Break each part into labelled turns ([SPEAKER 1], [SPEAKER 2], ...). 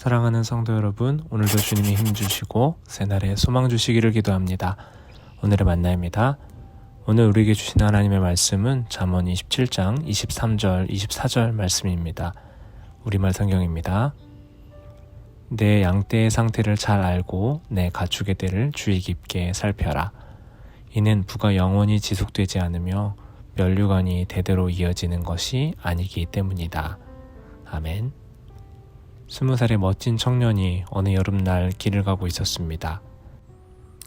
[SPEAKER 1] 사랑하는 성도 여러분, 오늘도 주님이 힘 주시고 새날에 소망 주시기를 기도합니다. 오늘의 만나입니다. 오늘 우리에게 주신 하나님의 말씀은 잠언 27장 23절, 24절 말씀입니다. 우리말 성경입니다. 내 양떼의 상태를 잘 알고 내 가축의 때를 주의 깊게 살펴라. 이는 부가 영원히 지속되지 않으며 멸류관이 대대로 이어지는 것이 아니기 때문이다. 아멘. 스무 살의 멋진 청년이 어느 여름날 길을 가고 있었습니다.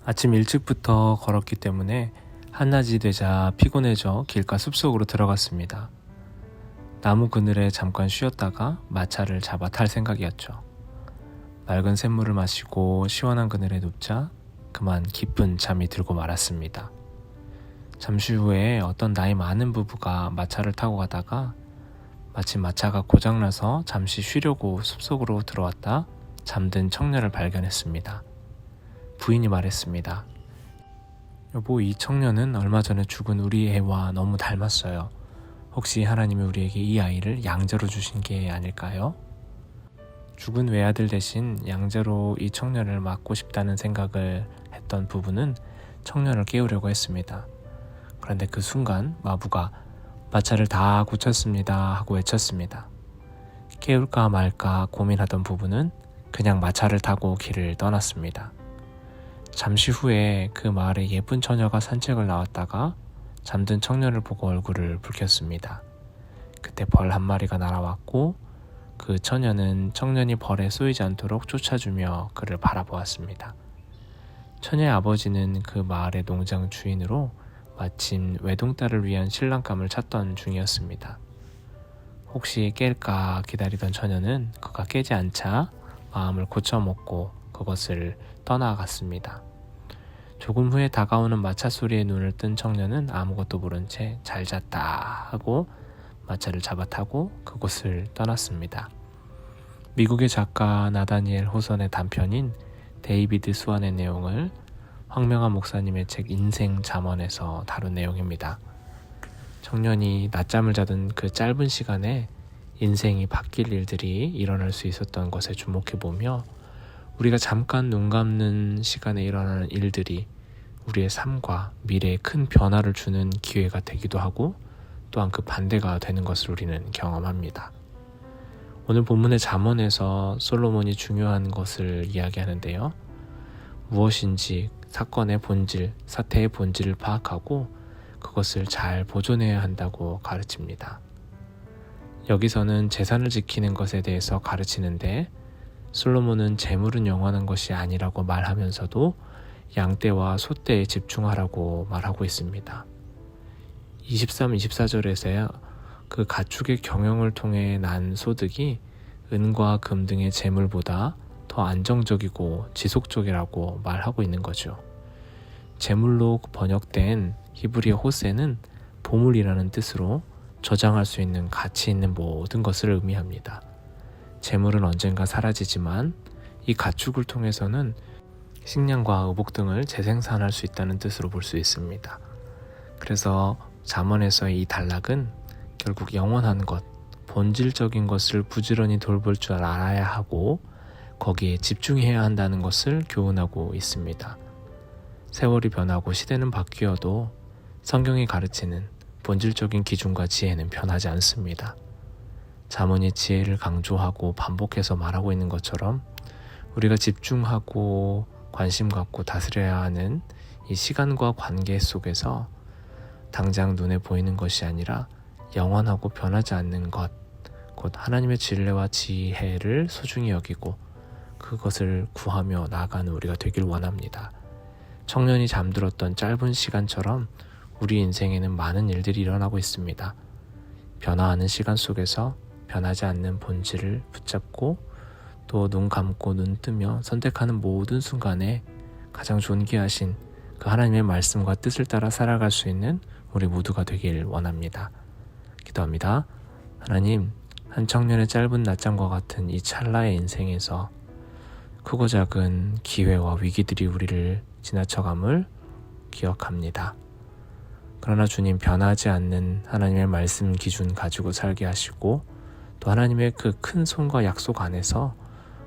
[SPEAKER 1] 아침 일찍부터 걸었기 때문에 한낮이 되자 피곤해져 길가 숲속으로 들어갔습니다. 나무 그늘에 잠깐 쉬었다가 마차를 잡아 탈 생각이었죠. 맑은 샘물을 마시고 시원한 그늘에 눕자 그만 깊은 잠이 들고 말았습니다. 잠시 후에 어떤 나이 많은 부부가 마차를 타고 가다가 마침 마차가 고장나서 잠시 쉬려고 숲속으로 들어왔다 잠든 청년을 발견했습니다. 부인이 말했습니다. 여보, 이 청년은 얼마 전에 죽은 우리 애와 너무 닮았어요. 혹시 하나님이 우리에게 이 아이를 양자로 주신 게 아닐까요? 죽은 외아들 대신 양자로 이 청년을 맡고 싶다는 생각을 했던 부부는 청년을 깨우려고 했습니다. 그런데 그 순간 마부가 마차를 다 고쳤습니다 하고 외쳤습니다. 깨울까 말까 고민하던 부부는 그냥 마차를 타고 길을 떠났습니다. 잠시 후에 그 마을에 예쁜 처녀가 산책을 나왔다가 잠든 청년을 보고 얼굴을 붉혔습니다. 그때 벌 한 마리가 날아왔고 그 처녀는 청년이 벌에 쏘이지 않도록 쫓아주며 그를 바라보았습니다. 처녀의 아버지는 그 마을의 농장 주인으로 마침 외동딸을 위한 신랑감을 찾던 중이었습니다. 혹시 깰까 기다리던 처녀는 그가 깨지 않자 마음을 고쳐먹고 그것을 떠나갔습니다. 조금 후에 다가오는 마차 소리에 눈을 뜬 청년은 아무것도 모른 채 잘 잤다 하고 마차를 잡아 타고 그곳을 떠났습니다. 미국의 작가 나다니엘 호선의 단편인 데이비드 수완의 내용을 황명한 목사님의 책 인생 잠언에서 다룬 내용입니다. 청년이 낮잠을 자던 그 짧은 시간에 인생이 바뀔 일들이 일어날 수 있었던 것에 주목해 보며 우리가 잠깐 눈 감는 시간에 일어나는 일들이 우리의 삶과 미래에 큰 변화를 주는 기회가 되기도 하고 또한 그 반대가 되는 것을 우리는 경험합니다. 오늘 본문의 잠언에서 솔로몬이 중요한 것을 이야기하는데요. 무엇인지 사건의 본질, 사태의 본질을 파악하고 그것을 잘 보존해야 한다고 가르칩니다. 여기서는 재산을 지키는 것에 대해서 가르치는데 솔로몬은 재물은 영원한 것이 아니라고 말하면서도 양떼와 소떼에 집중하라고 말하고 있습니다. 23, 24절에서야 그 가축의 경영을 통해 난 소득이 은과 금 등의 재물보다 더 안정적이고 지속적이라고 말하고 있는 거죠. 재물로 번역된 히브리어 호세는 보물이라는 뜻으로 저장할 수 있는 가치 있는 모든 것을 의미합니다. 재물은 언젠가 사라지지만 이 가축을 통해서는 식량과 의복 등을 재생산할 수 있다는 뜻으로 볼 수 있습니다. 그래서 잠언에서의 이 단락은 결국 영원한 것, 본질적인 것을 부지런히 돌볼 줄 알아야 하고 거기에 집중해야 한다는 것을 교훈하고 있습니다. 세월이 변하고 시대는 바뀌어도 성경이 가르치는 본질적인 기준과 지혜는 변하지 않습니다. 자문이 지혜를 강조하고 반복해서 말하고 있는 것처럼 우리가 집중하고 관심 갖고 다스려야 하는 이 시간과 관계 속에서 당장 눈에 보이는 것이 아니라 영원하고 변하지 않는 것, 곧 하나님의 진례와 지혜를 소중히 여기고 그것을 구하며 나아가는 우리가 되길 원합니다. 청년이 잠들었던 짧은 시간처럼 우리 인생에는 많은 일들이 일어나고 있습니다. 변화하는 시간 속에서 변하지 않는 본질을 붙잡고 또 눈 감고 눈 뜨며 선택하는 모든 순간에 가장 존귀하신 그 하나님의 말씀과 뜻을 따라 살아갈 수 있는 우리 모두가 되길 원합니다. 기도합니다. 하나님, 한 청년의 짧은 낮잠과 같은 이 찰나의 인생에서 크고 작은 기회와 위기들이 우리를 지나쳐감을 기억합니다. 그러나 주님 변하지 않는 하나님의 말씀 기준 가지고 살게 하시고 또 하나님의 그 큰 손과 약속 안에서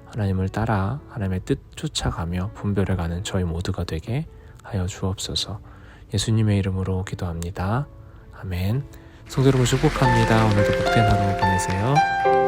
[SPEAKER 1] 하나님을 따라 하나님의 뜻 쫓아가며 분별해가는 저희 모두가 되게 하여 주옵소서. 예수님의 이름으로 기도합니다. 아멘. 성도 여러분 축복합니다. 오늘도 복된 하루 보내세요.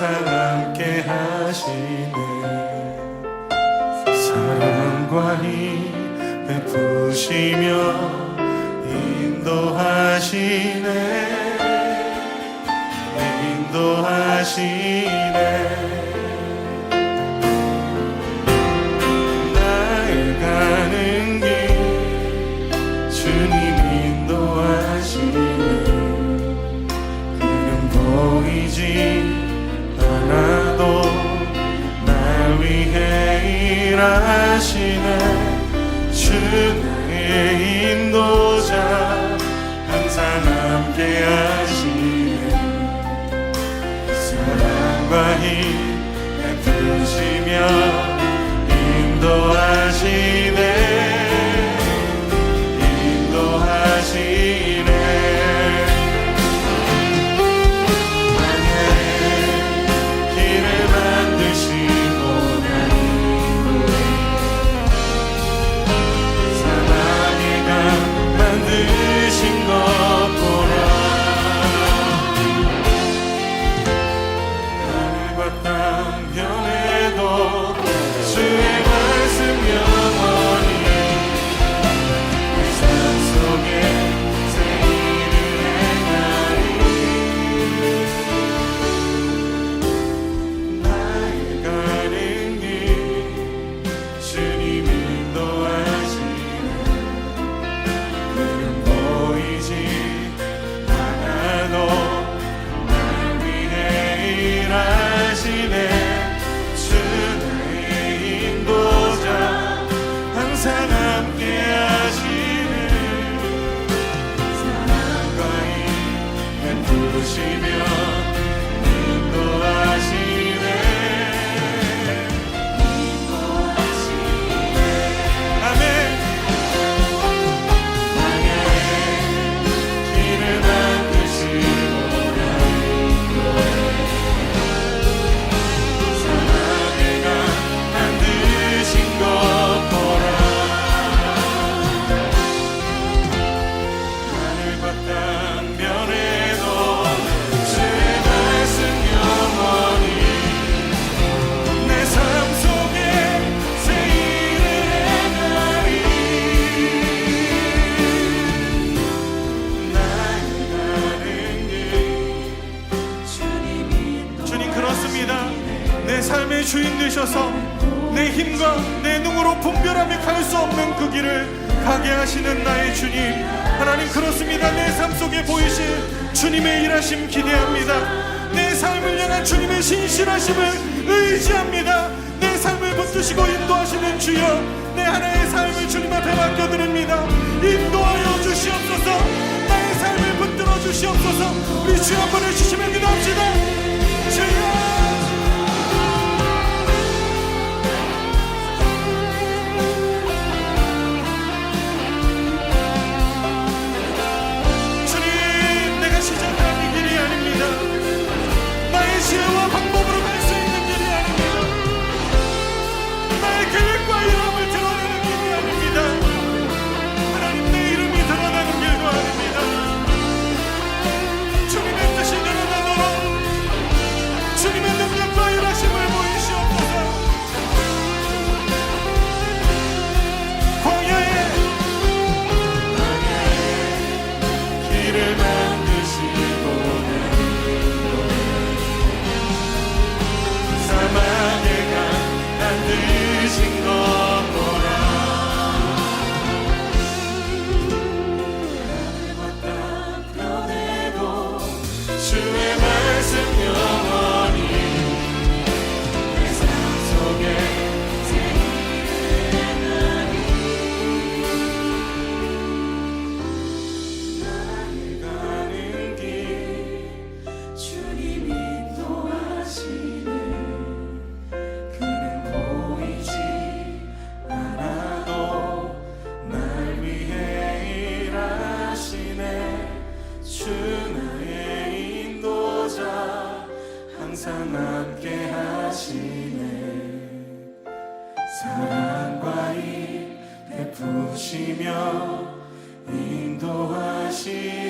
[SPEAKER 2] 항상 함께 하시네. 사랑과 힘 베푸시며 인도하시네. 인도하시네. 내 주인 되셔서 내 힘과 내 눈으로 분별함이 갈 수 없는 그 길을 가게 하시는 나의 주님. 하나님 그렇습니다. 내 삶 속에 보이실 주님의 일하심 기대합니다. 내 삶을 향한 주님의 신실하심을 의지합니다. 내 삶을 붙드시고 인도하시는 주여 내 하나의 삶을 주님 앞에 맡겨드립니다. 인도하여 주시옵소서. 나의 삶을 붙들어 주시옵소서. 우리 주 한번 해주시면 기도합시다. to him. 시네 사랑과